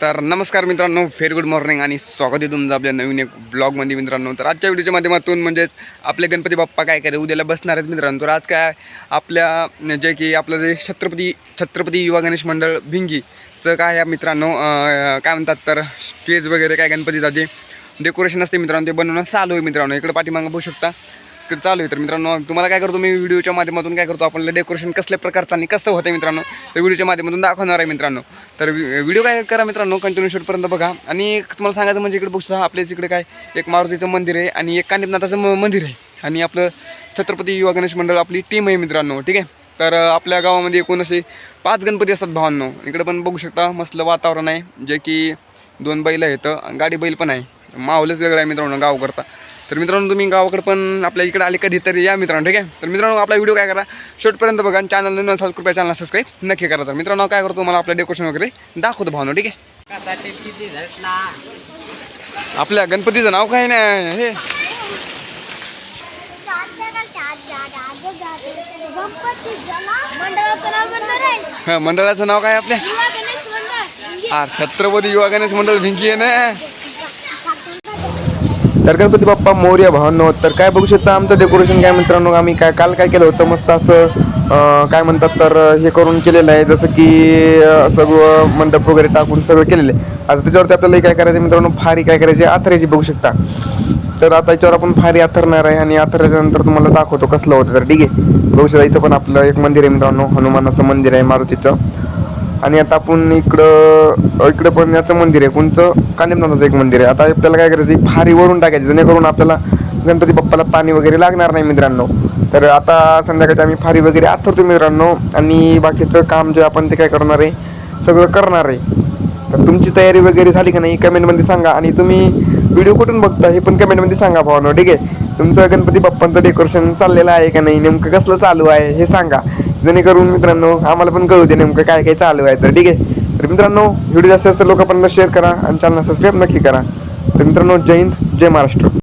तर नमस्कार मित्रांनो फेर गुड मॉर्निंग आणि स्वागत आहे तुमचं आपल्या नवीन एक ब्लॉगमध्ये मित्रांनो. तर आजच्या व्हिडिओच्या माध्यमातून म्हणजेच आपले गणपती बाप्पा काय करे उद्याला बसणार आहेत मित्रांनो. तर आज काय आपल्या जे की आपलं जे छत्रपती छत्रपती युवा गणेश मंडळ भिंगीचं काय आहे मित्रांनो काय म्हणतात तर स्टेज वगैरे काय गणपतीचा जे डेकोरेशन असते मित्रांनो ते बनवणं चालू आहे मित्रांनो. इकडे पाठीमागं बघू शकता. तर चालू आहे. तर मित्रांनो तुम्हाला काय करतो मी व्हिडिओच्या माध्यमातून काय करतो आपल्याला डेकोरेशन कसल्या प्रकारचं आणि कसं होतं मित्रांनो तर व्हिडिओच्या माध्यमातून दाखवणार आहे मित्रांनो. तर व्हिडिओ काय करा मित्रांनो कंटिन्यू शूटपर्यंत बघा. आणि तुम्हाला सांगायचं म्हणजे इकडे बघू शकता आपल्याच इकडे काय एक मारुतीचं मंदिर आहे आणि एक कानिपनाथाचं म मंदिर आहे. आणि आपलं छत्रपती युवा गणेश मंडळ आपली टीम आहे मित्रांनो ठीक आहे? तर आपल्या गावामध्ये एकूण असे पाच गणपती असतात भावांनो. इकडे पण बघू शकता मस्त वातावरण आहे. जे की दोन बैल आहेत गाडी बैल पण आहे. माहोलच वेगळा आहे मित्रांनो गाव करता तर मित्रांनो तुम्ही गावाकडे पण आपल्या इकडे आले कधी तरी या मित्रांनो ठीक आहे? तर मित्रांनो आपला व्हिडिओ काय करा शेवटपर्यंत बघा चॅनल नसाल कृपया चॅनल सबस्क्राईब नक्की करा. तर मित्रांनो काय करतो मला आपलं डेकोरेशन वगैरे दाखवतो भावनो ठीक आहे? आपल्या गणपतीचं नाव काय नाही हे? मंडळाचं नाव काय आपल्या? छत्रपती युवा गणेश मंडळ भिंकी आहे ना? तर गणपती बाप्पा मौर्य भावांनो तर काय बघू शकता आमचं डेकोरेशन काय मित्रांनो. आम्ही काय काल काय केलं होतं? मस्त असं काय म्हणतात तर हे करून केलेलं आहे. जसं की सगळं मंडप वगैरे टाकून सगळं केलेलं आहे. आता त्याच्यावरती आपल्याला काय करायचं मित्रांनो? फारी काय करायची आथऱ्याची बघू शकता. तर आता याच्यावर आपण फारी आथरणार आहे आणि आथरल्यानंतर तुम्हाला दाखवतो कसलं होतं तर. ठीक आहे? बघू शकता इथं पण आपलं एक मंदिर आहे मित्रांनो. हनुमानाचं मंदिर आहे मारुतीचं. आणि आता आपण इकडं इकडं पण याचं मंदिर आहे. कोणचं? कांदेमनाथाचं एक मंदिर आहे. आता आपल्याला काय करायचं? आहे, फारी वरून टाकायची. जेणेकरून आपल्याला गणपती बाप्पाला पाणी वगैरे लागणार नाही मित्रांनो. तर आता संध्याकाळी आम्ही फारी वगैरे आथरतो मित्रांनो. आणि बाकीचं काम जे आपण ते काय करणार आहे? सगळं करणार आहे. तर तुमची तयारी वगैरे झाली का नाही कमेंटमध्ये सांगा. आणि तुम्ही व्हिडिओ कुठून बघता हे पण कमेंटमध्ये सांगा भावानो. ठीक आहे? तुमचं गणपती बाप्पांचं डेकोरेशन चाललेलं आहे का नाही? नेमकं कसलं चालू आहे? हे सांगा. जेणेकरून मित्रांनो आम्हाला पण कळू दे नेमकं काय काय चालू आहे तर. ठीक आहे? तर मित्रांनो व्हिडिओ जास्त जास्त लोकांपर्यंत शेअर करा आणि चॅनल सबस्क्राईब नक्की करा. तर मित्रांनो जय हिंद जय महाराष्ट्र.